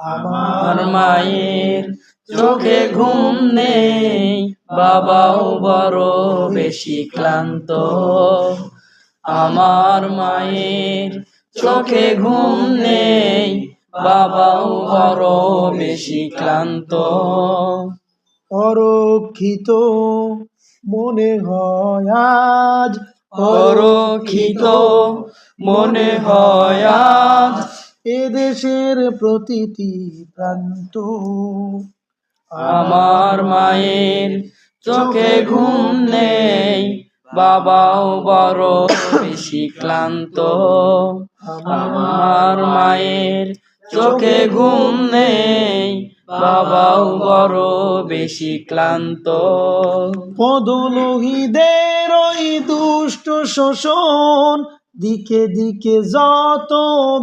আমার মায়ের চোখে ঘুম নেই বাবাও বড় বেশি ক্লান্ত। আমার মায়ের চোখে ঘুম নেই বাবাও বড় বেশি ক্লান্ত। অরক্ষিত মনে হয় আজ অরক্ষিত মনে হয় আজ এদেশের প্রতিটি প্রান্ত। আমার মায়ের চোখে ঘুম নেই বাবাও বড় বেশি ক্লান্ত। আমার মায়ের চোখে ঘুম নেই বাবাও বড় বেশি ক্লান্ত। পদলোহীদের ওই দুষ্ট শোষণ দিকে দিকে যত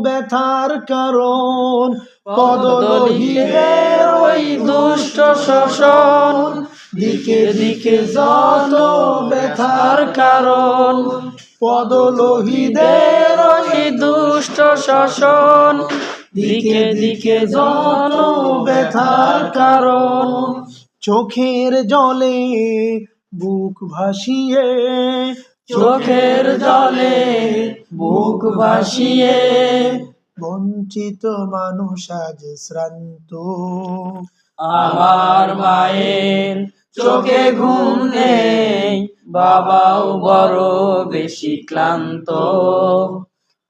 ব্যথার কারণ পদদলিতের ওই দুষ্ট শোষণ। দিকে দিকে যত ব্যথার কারণ, পদলোহীদের ওই দুষ্ট শোষণ। দিকে দিকে যত ব্যথার কারণ, চোখের জলে বুক ভাসিয়ে চোখের জলে বুক ভাসিয়ে। বঞ্চিত মানুষ আজ শ্রান্ত। আমার মায়ের চোখে ঘুম নেই বাবাও বড় বেশি ক্লান্ত।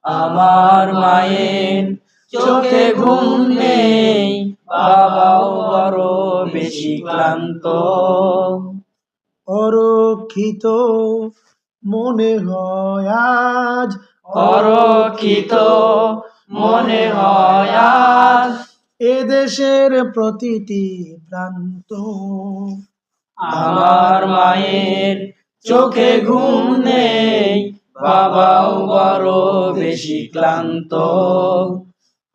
আমার মায়ের চোখে ঘুম নেই বাবাও বড় বেশি ক্লান্ত। অরক্ষিত মনে হয় আজ অরক্ষিত। মনে হয় আজ এদেশের প্রতিটি প্রান্ত। আমার মায়ের চোখে ঘুম নেই বাবাও বড় বেশি ক্লান্ত।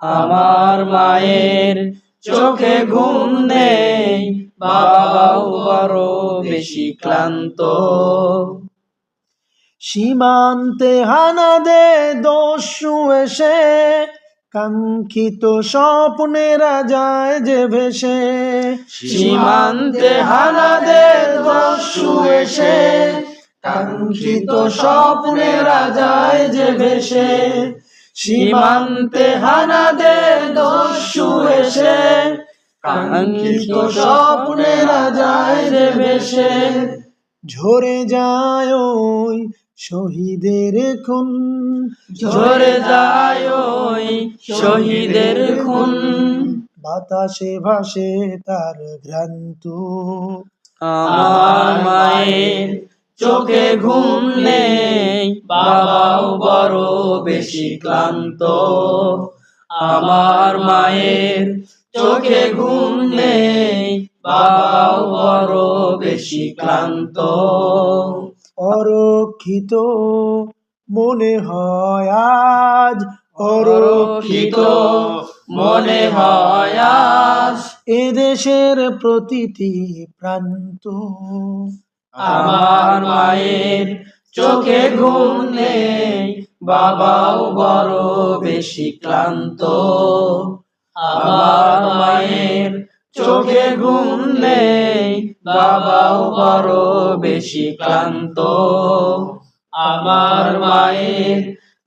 আমার মায়ের চোখে ঘুম নেই বাবাও বড় বেশি ক্লান্ত। সীমান্তে হানা দে দস্যু এসে কাঙ্ক্ষিত স্বপ্নেরা যায় যে ভেসে। সীমান্তে হানাদে দস্যু এসে কাঙ্ক্ষিত স্বপ্নেরা যায় যে ভেসে। সীমান্তে হানাদে দস্যু এসে কাঙ্ক্ষিত স্বপ্নেরা যায় যে ভেসে। ঝরে যায় ওই শহীদের খুন। ঝরে যায় ওই শহীদের খুন। বাতাসে ভাসে তার ভ্রান্ত আমার মায়ের চোখে ঘুম নেই বাবাও বড় বেশি ক্লান্ত। আমার মায়ের চোখে ঘুম নেই বাবাও বড় বেশি ক্লান্ত। অরক্ষিত মনে হয় আজ। অরক্ষিত মনে হয় আজ। এদেশের প্রতিটি প্রান্ত আমার মায়ের চোখে ঘুম নেই বাবাও বড় বেশি ক্লান্ত। বেশি ক্লান্ত। আমার মায়ের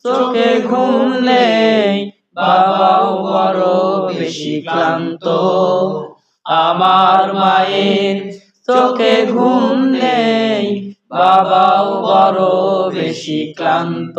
চোখে ঘুম নেই, বাবাও বড় বেশি ক্লান্ত। আমার মায়ের চোখে ঘুম নেই, বাবাও বড় বেশি ক্লান্ত।